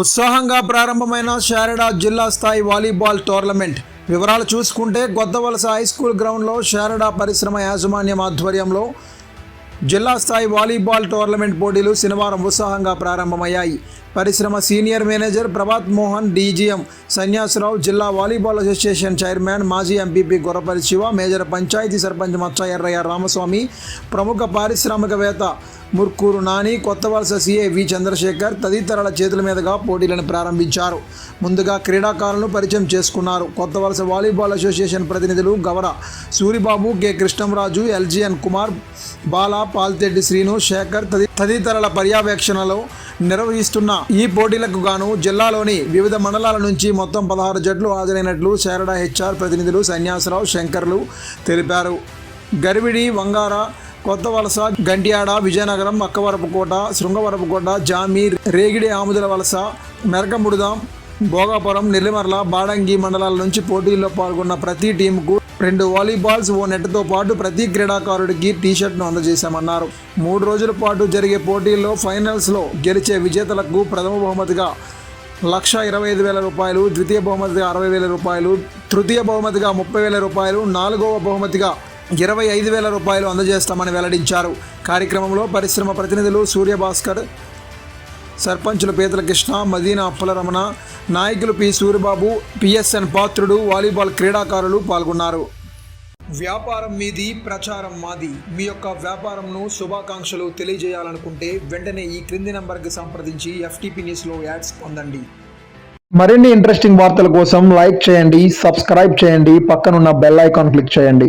ఉత్సాహంగా ప్రారంభమైన శారడా జిల్లా స్థాయి వాలీబాల్ టోర్నమెంట్. వివరాలు చూసుకుంటే గొద్దవలస హై స్కూల్ గ్రౌండ్లో శారడా పరిశ్రమ యాజమాన్యం ఆధ్వర్యంలో జిల్లా స్థాయి వాలీబాల్ టోర్నమెంట్ పోటీలు శనివారం ఉత్సాహంగా ప్రారంభమయ్యాయి. పరిశ్రమ senior manager Prabhat Mohan DGM Sanyasarao జిల్లా వాలీబాల్ అసోసియేషన్ చైర్మన్ మాజీ ఎంపీపీ గొర్రపల్లి శివ మేజర్ పంచాయతీ సర్పంచ్ మచ్చ ఎర్రయ్య రామస్వామి ప్రముఖ పారిశ్రామికవేత్త ముర్కూరు నాని కొత్త వలస సీఏ వి చంద్రశేఖర్ తదితరుల చేతుల మీదుగా పోటీలను ప్రారంభించారు. ముందుగా క్రీడాకారులను పరిచయం చేసుకున్నారు. కొత్త వలస వాలీబాల్ అసోసియేషన్ ప్రతినిధులు Gavara Suribabu K Krishnamraju L G N Kumar Bala Paltheddi Srinu Sekhar తది తదితరుల పర్యవేక్షణలో నిర్వహిస్తున్న ఈ పోటీలకు గాను జిల్లాలోని వివిధ మండలాల నుంచి మొత్తం పదహారు జట్లు హాజరైనట్లు శారడా హెచ్ఆర్ ప్రతినిధులు సన్యాసరావు శంకర్లు తెలిపారు. గరివిడి వంగార కొత్త వలస గంట్యాడ విజయనగరం అక్కవరపుకోట శృంగవరపుకోట జామి రేగిడి ఆముదల వలస మెరకముడుదాం భోగాపురం నెల్లిమర్ల బాడంగి మండలాల నుంచి పోటీల్లో పాల్గొన్న ప్రతి టీంకు రెండు వాలీబాల్స్ ఓ నెట్తో పాటు ప్రతి క్రీడాకారుడికి టీషర్ట్ను అందజేశామన్నారు. మూడు రోజుల పాటు జరిగే పోటీల్లో ఫైనల్స్లో గెలిచే విజేతలకు ప్రథమ బహుమతిగా లక్ష ఇరవై ఐదు వేల రూపాయలు ద్వితీయ బహుమతిగా అరవై వేల రూపాయలు తృతీయ బహుమతిగా ముప్పై వేల రూపాయలు నాలుగవ బహుమతిగా ఇరవై ఐదు వేల రూపాయలు అందజేస్తామని వెల్లడించారు. కార్యక్రమంలో పరిశ్రమ ప్రతినిధులు సూర్యభాస్కర్ సర్పంచులు పీతల కృష్ణ మదీనా అప్పల రమణ నాయకులు P. Suribabu P S N Patrudu volleyball క్రీడాకారులు పాల్గొన్నారు. వ్యాపారం మీది ప్రచారం మాది. మీ యొక్క వ్యాపారంను శుభాకాంక్షలు తెలియజేయాలనుకుంటే వెంటనే ఈ క్రింది నంబర్కి సంప్రదించి ఎఫ్టీపీ న్యూస్లో యాడ్స్ పొందండి. మరిన్ని ఇంట్రెస్టింగ్ వార్తల కోసం లైక్ చేయండి సబ్స్క్రైబ్ చేయండి పక్కనున్న బెల్ ఐకాన్ క్లిక్ చేయండి.